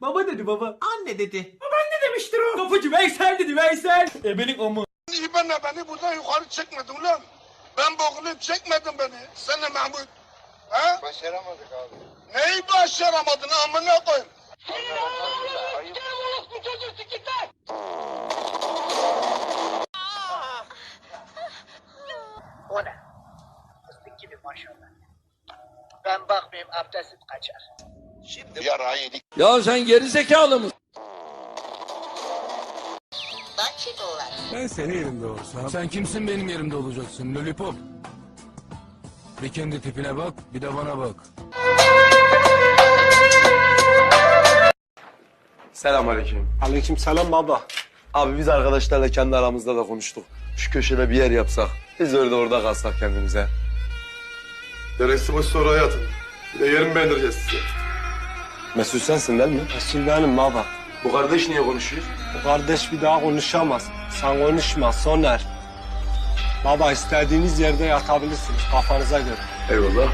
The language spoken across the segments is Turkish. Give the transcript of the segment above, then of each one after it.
Baba dedi baba. Anne dedi. Ne demiştir o? Kapıcı Veysel dedi Veysel. Ebelik amı. İbanla beni buradan yukarı çekmedin ulan. Ben boğulayım çekmedin beni. Sen de Mahmut. Ha? Başaramadık abi. Neyi başaramadın amına koyayım? Ayıp. O ne? Fıstık gibi maşallah. Ben bakmayayım abdestim kaçar. Şimdi yedik. Ya sen geri zekalı mısın? Ben senin yerimde olsam... Sen kimsin benim yerimde olacaksın lollipop? Bir kendi tipine bak, bir de bana bak. Selamünaleyküm. Aleyküm selam baba. Abi biz arkadaşlarla kendi aramızda da konuştuk. Şu köşede bir yer yapsak. Biz öyle orada kalsak kendimize. Neresi boş sonra hayatım. Bir de yerimi beğendireceğiz size. Mesut sensin değil mi? Resul benim baba. Bu kardeş niye konuşuyor? Bu kardeş bir daha konuşamaz. Sen konuşma Soner. Baba istediğiniz yerde yatabilirsiniz kafanıza göre. Eyvallah.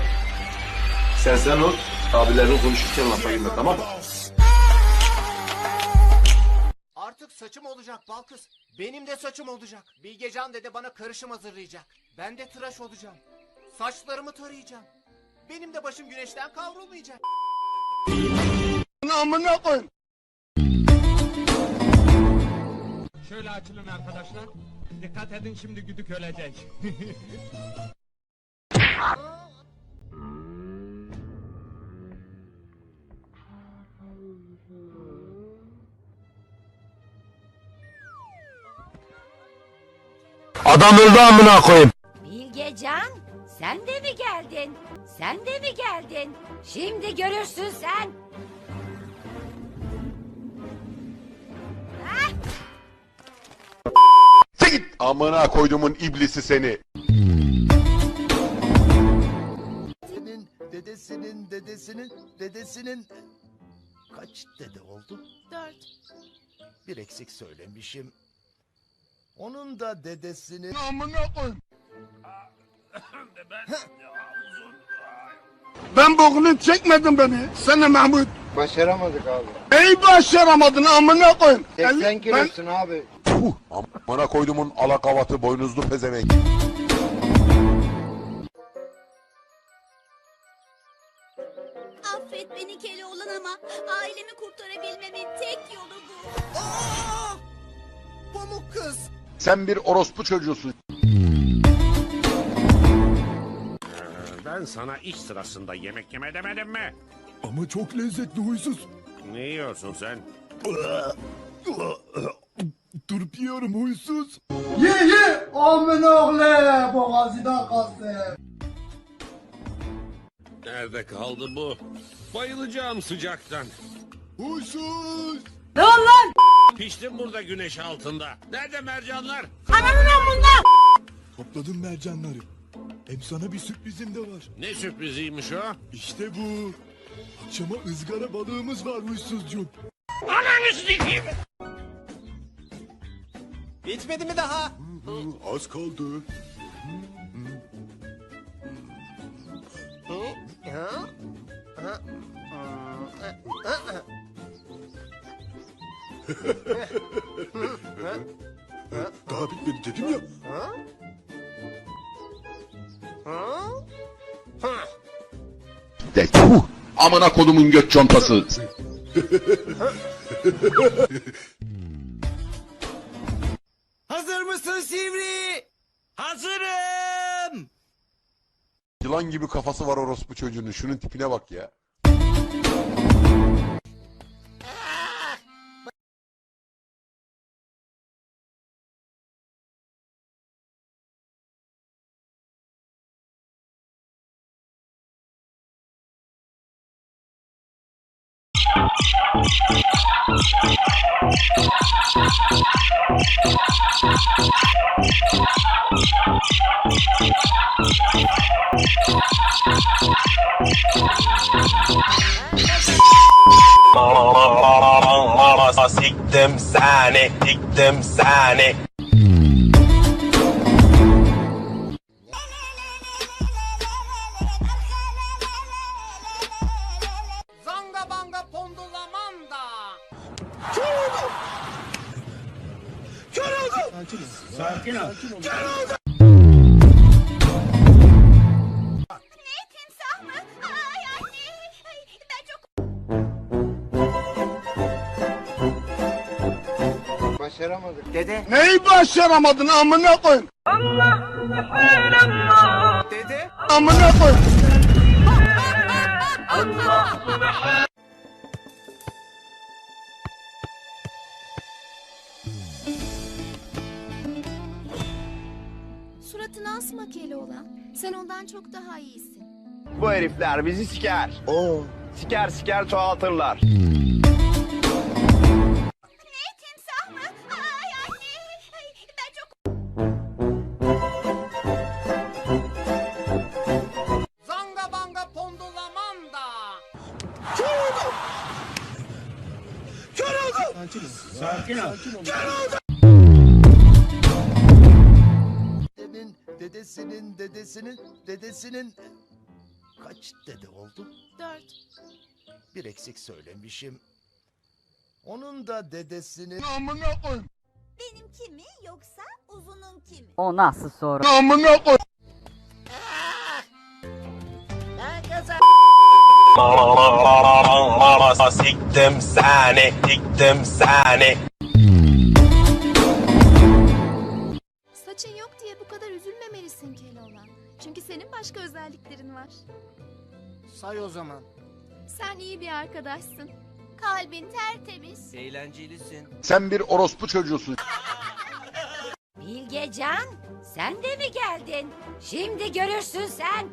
Sen sen ol. Abilerin konuşurken lafa girme tamam mı? Artık saçım olacak bal kız. Benim de saçım olacak. Bilgecan dede bana karışım hazırlayacak. Ben de tıraş olacağım. Saçlarımı tarayacağım. Benim de başım güneşten kavrulmayacak. Amına koyayım. Şöyle açılın arkadaşlar. Dikkat edin şimdi güdük ölecek. Adam öldü amına koyayım. Bilgecan, sen de mi geldin? Sen de mi geldin? Şimdi görürsün sen. Git. Amına koydumun iblisi seni. Senin dedesinin dedesinin dedesinin kaç dede oldu? Dört. Bir eksik söylemişim. Onun da dedesinin Amına koyayım. Ben boğulayım çekmedin beni. Sen de Mahmut. Başaramadık abi. Neyi başaramadın amına koyayım? 80 Ben- kilosun abi. Puh. Amına koydumun alakavatı boynuzlu pezevenk. Affet beni Keloğlan ama ailemi kurtarabilmemin tek yolu bu. Pamuk kız. Sen bir orospu çocuğusun. Ben sana iş sırasında yemek yeme demedim mi? Ama çok lezzetli huysuz. Ne yiyorsun sen? Durup yiyorum huysuz. Nerede kaldı bu? Bayılacağım sıcaktan. Huysuz. Piştim burada güneş altında. Nerede mercanlar? Topladım mercanları. Hem sana bir sürprizim de var. Ne sürpriziymiş o? İşte bu. Akşama ızgara balığımız var huysuzcuğum. Bitmedi mi daha? Az kaldı. Daha bitmedi dedim ya. Amına kodumun göt contası. Hazır mısın Sivri? Hazırım. Yılan gibi kafası var orospu çocuğunun. Şunun tipine bak ya. Siktim seni, siktim seni. Timsah mı? Ay anne. Ben çok başaramadık. Dede, Neyi başaramadın amına koyayım? dede. Amına koyayım. Suratını asma Keloğlan. Sen ondan çok daha iyisin. Bu herifler bizi siker. Oo. Siker siker çoğaltırlar. timsah mı? Ay anne. Ben çok Zanga banga pondulamanda. Dedenin, dedesinin, dedesinin, dedesinin... Kaç dede oldu? Dört. Bir eksik söylemişim. Onun da dedesinin... Amına koyayım. benimki mi yoksa uzununki mi? O nasıl soru? Amına koyayım. Siktim seni, siktim seni. Saçın yok diye bu kadar üzülmemelisin Keloğlan. Çünkü senin başka özelliklerin var. Say o zaman. Sen iyi bir arkadaşsın. Kalbin tertemiz. Eğlencelisin. Sen bir orospu çocuğusun. Bilgecan sen de mi geldin? Şimdi görürsün sen.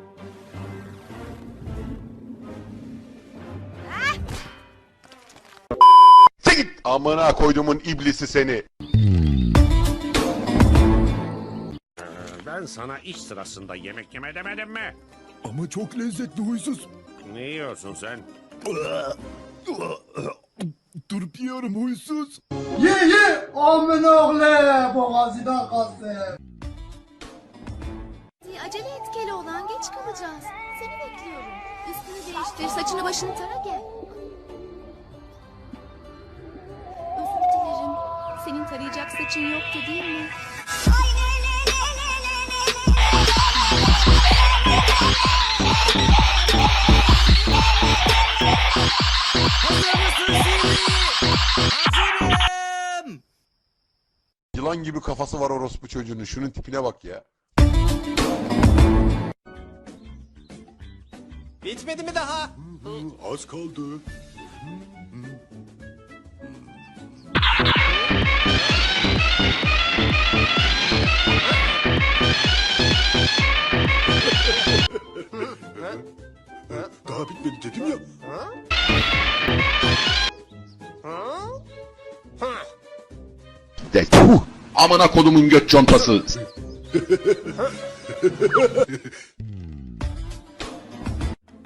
Git. Amına koydumun iblisi seni. Ben sana iş sırasında yemek yeme demedim mi? Ama çok lezzetli huysuz. Ne yiyorsun sen? Durup yiyorum huysuz. Ye ye. Amına oğlu. Boğazından kalsın. Hadi acele et Keloğlan geç kalacağız. Seni bekliyorum. Üstünü değiştir saçını başını tara gel. Özür dilerim. Senin tarayacak saçın yoktu değil mi? Yılan gibi kafası var orospu çocuğunun. Şunun tipine bak ya. Bitmedi mi daha? Az kaldı. Daha bitmedi dedim ya. De! Amına kodumun göt contası.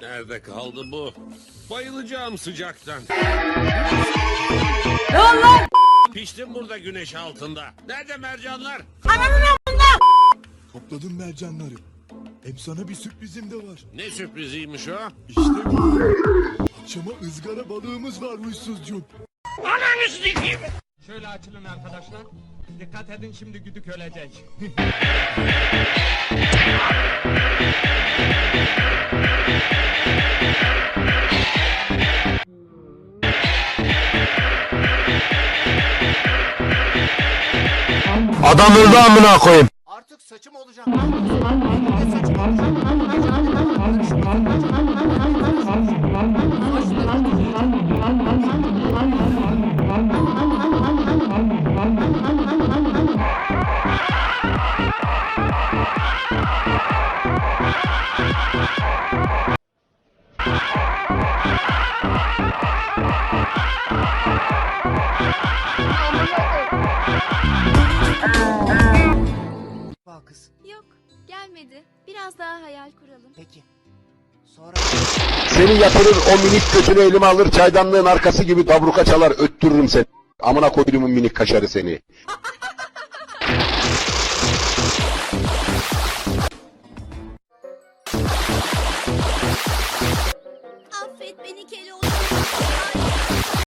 Nerede kaldı bu? Bayılacağım sıcaktan. Piştim burada güneş altında. Nerede mercanlar? Topladım mercanları. Hem sana bir sürprizim de var. Ne sürpriziymiş o? İşte bu. Akşama ızgara balığımız var huysuzcuğum. Şöyle açılın arkadaşlar. Dikkat edin şimdi güdük ölecek. Adam öldü amına koyayım. Artık olacak. Saçım olacak. Bak Seni yatırır o minik götünü elime alır çaydanlığın arkası gibi dabruka çalar öttürürüm seni. Amına koydumun minik kaşarı seni.